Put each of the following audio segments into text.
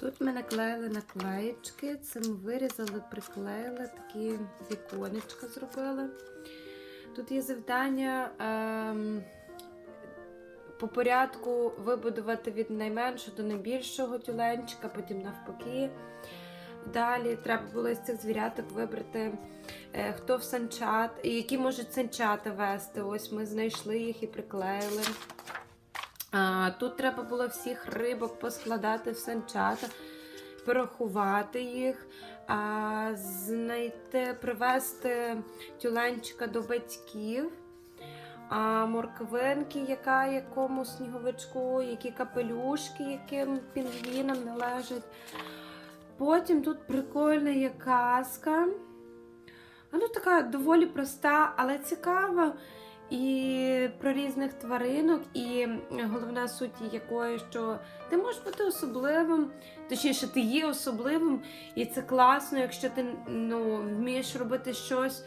Тут ми наклеїли наклеєчки, це ми вирізали, приклеїли, такі віконечка зробили. Тут є завдання ем, по порядку вибудувати від найменшого до найбільшого тюленчика, потім навпаки. Далі треба було з цих звіряток вибрати, е, хто в санчат, які можуть санчата вести. Ось ми знайшли їх і приклеїли. Тут треба було всіх рибок поскладати в санчата, порахувати їх, знайти, привезти тюленчика до батьків. А морквинки, яка якому сніговичку, які капелюшки, яким пінгвінам належать. Потім тут прикольна є казка. А ну така доволі проста, але цікава. І про різних тваринок, і головна суть якої, що ти можеш бути особливим, точніше, ти є особливим, і це класно, якщо ти ну, вмієш робити щось,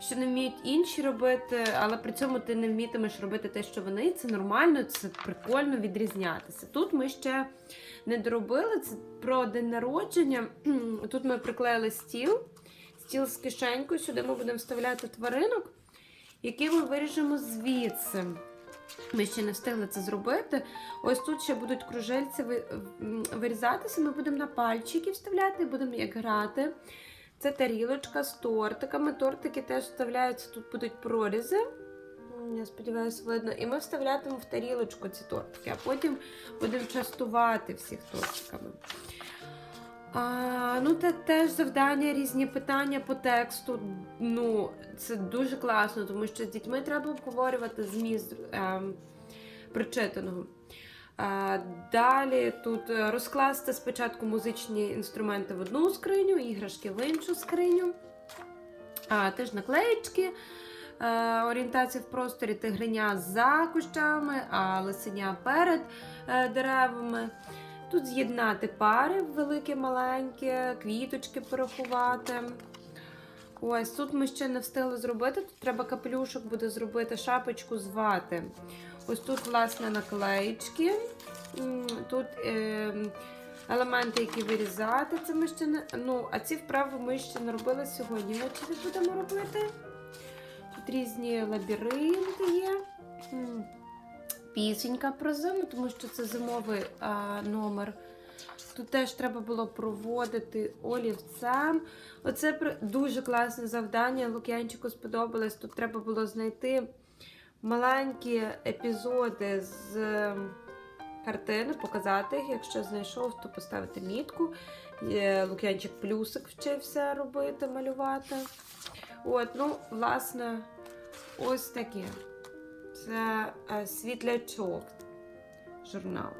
що не вміють інші робити, але при цьому ти не вмітимеш робити те, що вони. Це нормально, це прикольно відрізнятися. Тут ми ще не доробили це про день народження. Тут ми приклеїли стіл, стіл з кишенькою. Сюди ми будемо вставляти тваринок, які ми виріжемо звідси. Ми ще не встигли це зробити. Ось тут ще будуть кружельці вирізатися. Ми будемо на пальчики вставляти, будемо як грати. Це тарілочка з тортиками. Тортики теж вставляються, тут будуть прорізи. Я сподіваюся, видно. І ми вставлятимемо в тарілочку ці тортики, а потім будемо частувати всіх тортиками. А, ну, це теж завдання, різні питання по тексту. Ну, це дуже класно, тому що з дітьми треба обговорювати зміст ем, прочитаного. А, далі тут е, розкласти спочатку музичні інструменти в одну скриню, іграшки в іншу скриню. А, теж наклеєчки. Е, орієнтація в просторі тигриня за кущами, а лисеня перед е, деревами. Тут з'єднати пари велике, маленьке, квіточки порахувати. Ось тут ми ще не встигли зробити. Тут треба капелюшок буде зробити, шапочку звати. Ось тут, власне, наклеїчки. Тут е, елементи, які вирізати. Це ми ще не. Ну, а ці вправи ми ще не робили сьогодні. Ввечері будемо робити. Тут різні лабіринти є. Пісенька про зиму, тому що це зимовий а, номер. Тут теж треба було проводити олівцем. Оце дуже класне завдання. Лук'янчику сподобалось. Тут треба було знайти маленькі епізоди з ем, картини, показати їх. Якщо знайшов, то поставити мітку. Е, Лук'янчик плюсик вчився робити, малювати. От, ну, власне, ось таке. Це е, світлячок журнал.